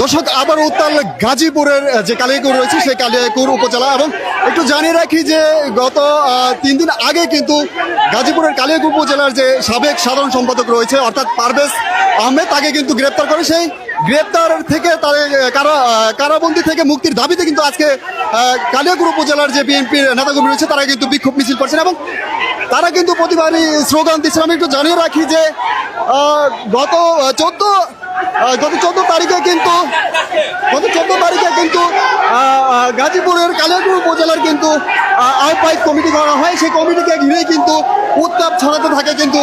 দর্শক আবার উত্তাল গাজীপুরের যে কালিয়াকুর রয়েছে, সেই কালিয়াকুর উপজেলা। এবং একটু জানিয়ে রাখি যে গত তিন দিন আগে কিন্তু গাজীপুরের কালিয়াকুর উপজেলার যে সাবেক সাধারণ সম্পাদক রয়েছে, অর্থাৎ পারভেজ আহমেদ, তাকে কিন্তু গ্রেপ্তার করে। সেই গ্রেপ্তার থেকে তাদের কারা কারাবন্দি থেকে মুক্তির দাবিতে কিন্তু আজকে কালিয়াকুর উপজেলার যে বিএনপির নেতাকর্মী রয়েছে, তারা কিন্তু বিক্ষোভ মিছিল করছেন এবং তারা কিন্তু প্রতিবারই স্লোগান দিচ্ছেন। আমি একটু জানিয়ে রাখি যে গত চোদ্দ গত চোদ্দ তারিখে কিন্তু গত চোদ্দ তারিখে কিন্তু গাজীপুরের কালিয়াকুর উপজেলার কিন্তু আহ, আহ্বায়ক কমিটি করা হয়। সেই কমিটিকে ঘিরেই কিন্তু উত্তাপ ছড়াতে থাকে কিন্তু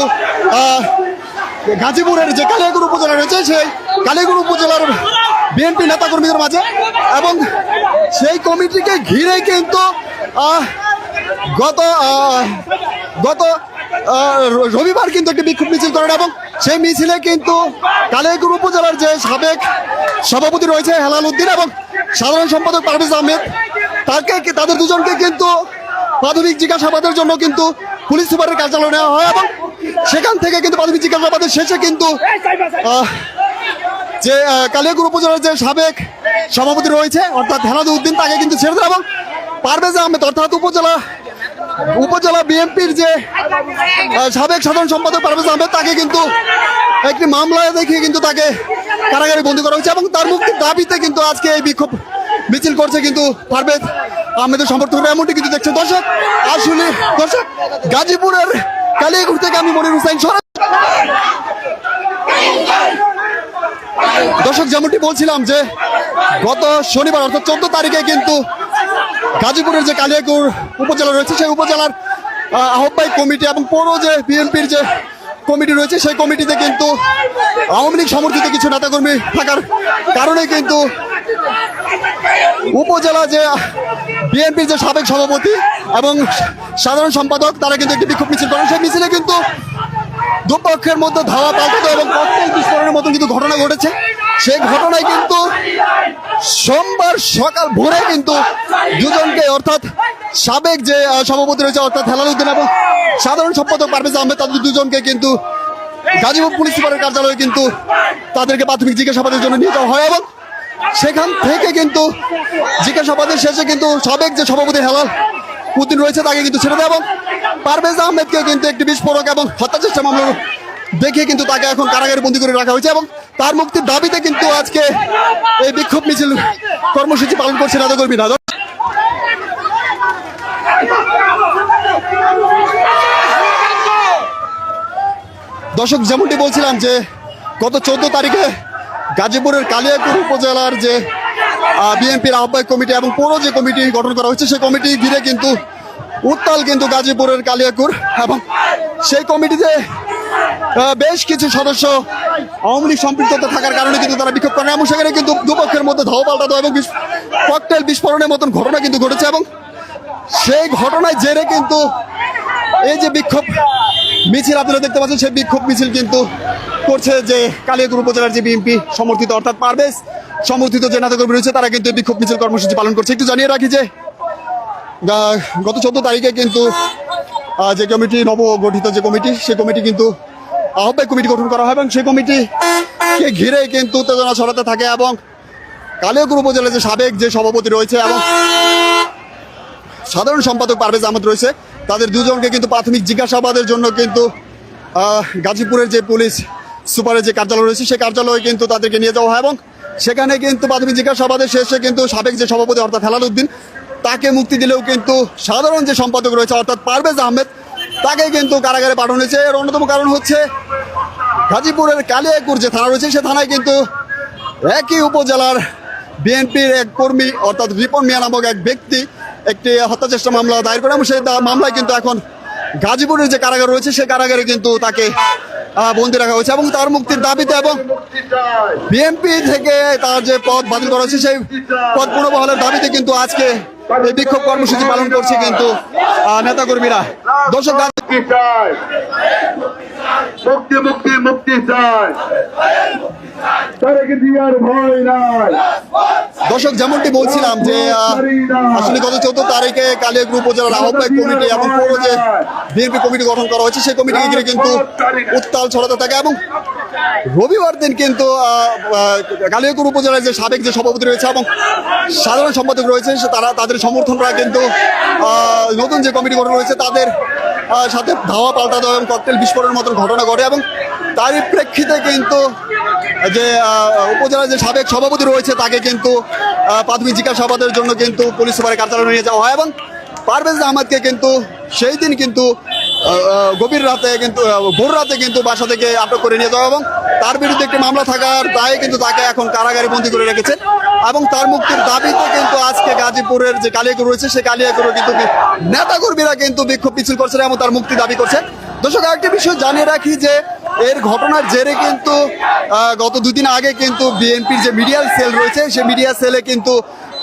গাজীপুরের যে কালিয়াকুর উপজেলা রয়েছে সেই কালিয়াকুর উপজেলার বিএনপি নেতাকর্মীদের মাঝে এবং সেই কমিটিকে ঘিরে কিন্তু গত গত রবিবার কিন্তু একটি বিক্ষোভ মিছিল করেন এবং সেই মিছিলে কিন্তু কালিয়াকুর উপজেলার যে সাবেক সভাপতি রয়েছে হেলাল উদ্দিন এবং সাধারণ সম্পাদক পারভেজ আহমেদ তাকে তাদের দুজনকে কিন্তু প্রাথমিক জিজ্ঞাসাবাদের জন্য কিন্তু পুলিশ সুপারের কার্যালয় নেওয়া হয় এবং সেখান থেকে কিন্তু প্রাথমিক জিজ্ঞাসাবাদের শেষে কিন্তু যে আহ, কালিয়াকুর উপজেলার যে সাবেক সভাপতি রয়েছে অর্থাৎ হেলাদ উদ্দিন তাকে কিন্তু ছেড়ে দেয় এবং পারভেজ আহমেদ অর্থাৎ উপজেলা উপজেলা বিএনপির যে সাবেক সাধারণ সম্পাদক পারভেজ আহমেদ, তাকে কিন্তু একটি মামলায় দেখিয়ে কিন্তু তাকে কারাগারে বন্দী করা হয়েছে এবং তার মুক্তির দাবিতে কিন্তু আজকে এই বিক্ষোভ মিছিল করছে কিন্তু পারভেজ আহমেদের সমর্থকরা এমনটি কিন্তু দেখছে দর্শক আসলে দর্শক, গাজীপুরের কালিয়াকুর থেকে আমি মনির হুসাইন সরাসরি দর্শক, যেমনটি বলছিলাম যে, গত শনিবার, অর্থাৎ চোদ্দ তারিখে কিন্তু গাজীপুরের যে কালিয়াকুর উপজেলা রয়েছে সেই উপজেলার আহ, আহ্বায়ক কমিটি এবং পৌর যে বিএনপির যে কমিটি রয়েছে সেই কমিটিতে কিন্তু আওয়ামী লীগ সমর্থিত কিছু নেতাকর্মী থাকার কারণে কিন্তু উপজেলা যে বিএনপির যে সাবেক সভাপতি এবং সাধারণ সম্পাদক তারা কিন্তু একটি বিক্ষোভ মিছিল করেন। সেই মিছিলে কিন্তু দুপক্ষের মধ্যে ধাওয়া পাল্টাতো এবং ককটেল বিস্ফোরণের মতন কিন্তু ঘটনা ঘটেছে। সেই ঘটনায় কিন্তু সোমবার সকাল ভোরে কিন্তু দুজনকে অর্থাৎ সাবেক যে সভাপতি রয়েছে, অর্থাৎ হেলালুদ্দিন এবং সাধারণ সম্পাদক পারভেজ আহমেদ, তাদের দুজনকে কিন্তু গাজীপুর পুলিশ সুপারের কার্যালয়ে কিন্তু তাদেরকে প্রাথমিক জিজ্ঞাসাবাদের জন্য নিয়ে যাওয়া হয় এবং সেখান থেকে কিন্তু জিজ্ঞাসাবাদের শেষে কিন্তু সাবেক যে সভাপতি হেলাল উদ্দিন রয়েছে, তাকে কিন্তু ছেড়ে দেয় এবং পারভেজ আহমেদকে কিন্তু একটি বিস্ফোরক এবং হত্যা চেষ্টা দেখিয়ে কিন্তু তাকে এখন কারাগারে বন্দী করে রাখা হয়েছে এবং তার মুক্তির দাবিতে কিন্তু আজকে এই বিক্ষোভ মিছিল কর্মসূচি পালন করছে নেতাকর্মীরা দর্শক, যেমনটি বলছিলাম যে গত চোদ্দ তারিখে গাজীপুরের কালিয়াকুর উপজেলার যে বিএনপির আহ্বায়ক কমিটি এবং পৌর যে কমিটি গঠন করা হয়েছে সেই কমিটি ঘিরে কিন্তু উত্তাল কিন্তু গাজীপুরের কালিয়াকুর এবং সেই কমিটিতে বেশ কিছু সদস্য আওয়ামী লীগ সম্পৃক্ততা থাকার কারণে কিন্তু তারা বিক্ষোভ করেন এবং সেখানে কিন্তু দুপক্ষের মধ্যে ধাও পাল্টাতো এবং ককটেল বিস্ফোরণের মতন ঘটনা কিন্তু ঘটেছে এবং সেই ঘটনায় জেরে কিন্তু এই যে বিক্ষোভ মিছিল, আপনারা দেখতে পাচ্ছেন, সেই বিক্ষোভ মিছিল কিন্তু করছে যে কালিয়াকুর উপজেলার যে বিএনপি সমর্থিত অর্থাৎ পারভেজ সমর্থিত যে নেতাকর্মী রয়েছে, তারা কিন্তু বিক্ষোভ মিছিল কর্মসূচি পালন করছে। একটু জানিয়ে রাখি যে গত চোদ্দ তারিখে কিন্তু যে কমিটি নব গঠিত যে কমিটি সেই কমিটি কিন্তু আহ্বায়ক কমিটি গঠন করা হয় এবং সেই কমিটিকে ঘিরে কিন্তু উত্তেজনা ছড়াতে থাকে এবং কালিয়াকুর উপজেলার যে সাবেক যে সভাপতি রয়েছে এবং সাধারণ সম্পাদক পারভেজ আহমদ রয়েছে, তাদের দুজনকে কিন্তু প্রাথমিক জিজ্ঞাসাবাদের জন্য কিন্তু গাজীপুরের যে পুলিশ সুপারের যে কার্যালয় রয়েছে, সেই কার্যালয়ে কিন্তু তাদেরকে নিয়ে যাওয়া হয় এবং সেখানে কিন্তু প্রাথমিক জিজ্ঞাসাবাদের শেষে কিন্তু সাবেক যে সভাপতি অর্থাৎ হেলাল উদ্দিন, তাকে মুক্তি দিলেও কিন্তু সাধারণ যে সম্পাদক রয়েছে অর্থাৎ পারভেজ আহমেদ তাকে কিন্তু কারাগারে পাঠানো হয়েছে। এর অন্যতম কারণ হচ্ছে গাজীপুরের কালিয়াকুর যে থানা রয়েছে, সে থানায় কিন্তু একই উপজেলার বিএনপির এক কর্মী, অর্থাৎ রিপন মিয়া নামক এক ব্যক্তি একটি হত্যা চেষ্টা মামলা দায়ের করে এবং সেই মামলায় কিন্তু এখন গাজীপুরের যে কারাগার রয়েছে সেই কারাগারে কিন্তু তাকে বন্দি রাখা হয়েছে এবং তার মুক্তির দাবিতে এবং বিএনপি থেকে তার যে পদ বাতিল করা হয়েছে, সেই পদ পুনর্বহালের দাবিতে কিন্তু আজকে এই বিক্ষোভ কর্মসূচি পালন করছে কিন্তু নেতাকর্মীরা। দর্শক মুক্তি চাই। মুক্তি মুক্তি মুক্তি চাই। দর্শক যেমনটি বলছিলাম যে আসলে গত চৌদ্দ তারিখে কালিয়াকুড় উপজেলার আহ্বায়ক কমিটি এবং পুরো যে বিএনপি কমিটি গঠন করা হয়েছে সেই কমিটিকে ঘিরে কিন্তু উত্তাল ছড়াতে থাকে এবং রবিবার দিন কিন্তু আহ, উপজেলার যে সাবেক যে সভাপতি রয়েছে এবং সাধারণ সম্পাদক রয়েছে তারা তাদের সমর্থনরা কিন্তু আহ, নতুন যে কমিটি গঠন রয়েছে তাদের সাথে ধাওয়া পাল্টা দেওয়া এবং ককটেল বিস্ফোরণের মতো ঘটনা ঘটে এবং তারই প্রেক্ষিতে কিন্তু যে উপজেলার যে সাবেক সভাপতি রয়েছে, তাকে কিন্তু প্রাথমিক জিজ্ঞাসাবাদের জন্য কিন্তু পুলিশ সুপারের কার্যালয়ে নিয়ে যাওয়া হয় এবং পারভেজ আহমদকে কিন্তু সেই দিন কিন্তু গভীর রাতে কিন্তু ভোর রাতে কিন্তু বাসা থেকে আটক করে নিয়ে যাওয়া এবং তার বিরুদ্ধে একটি মামলা থাকার দায়ে কিন্তু তাকে এখন কারাগারে বন্দী করে রেখেছে এবং তার মুক্তির দাবিতে কিন্তু আজকে গাজীপুরের যে কালিয়াকুর রয়েছে সেই কালিয়াকুরে কিন্তু নেতা কর্মীরা কিন্তু বিক্ষোভ মিছিল করছেন এবং তার মুক্তি দাবি করছে দর্শক, আরেকটি বিষয় জানিয়ে রাখি যে এর ঘটনার জেরে কিন্তু গত দুদিন আগে কিন্তু বিএনপির যে মিডিয়াল সেল রয়েছে সেই মিডিয়া সেলে কিন্তু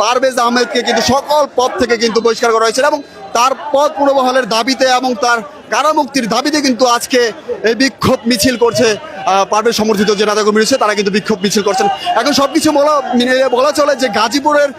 পারভেজ আহমেদকে কিন্তু সকল পদ থেকে কিন্তু বহিষ্কার করা হয়েছিল এবং তার পদ পুনর্বহালের দাবিতে এবং তার কারামুক্তির দাবিতে কিন্তু আজকে এই বিক্ষোভ মিছিল করছে পারভেজ সমর্থিত যে নেতাকর্মী রয়েছে, তারা কিন্তু বিক্ষোভ মিছিল করছেন। এখন সব কিছু বলা বলা চলে যে গাজীপুরের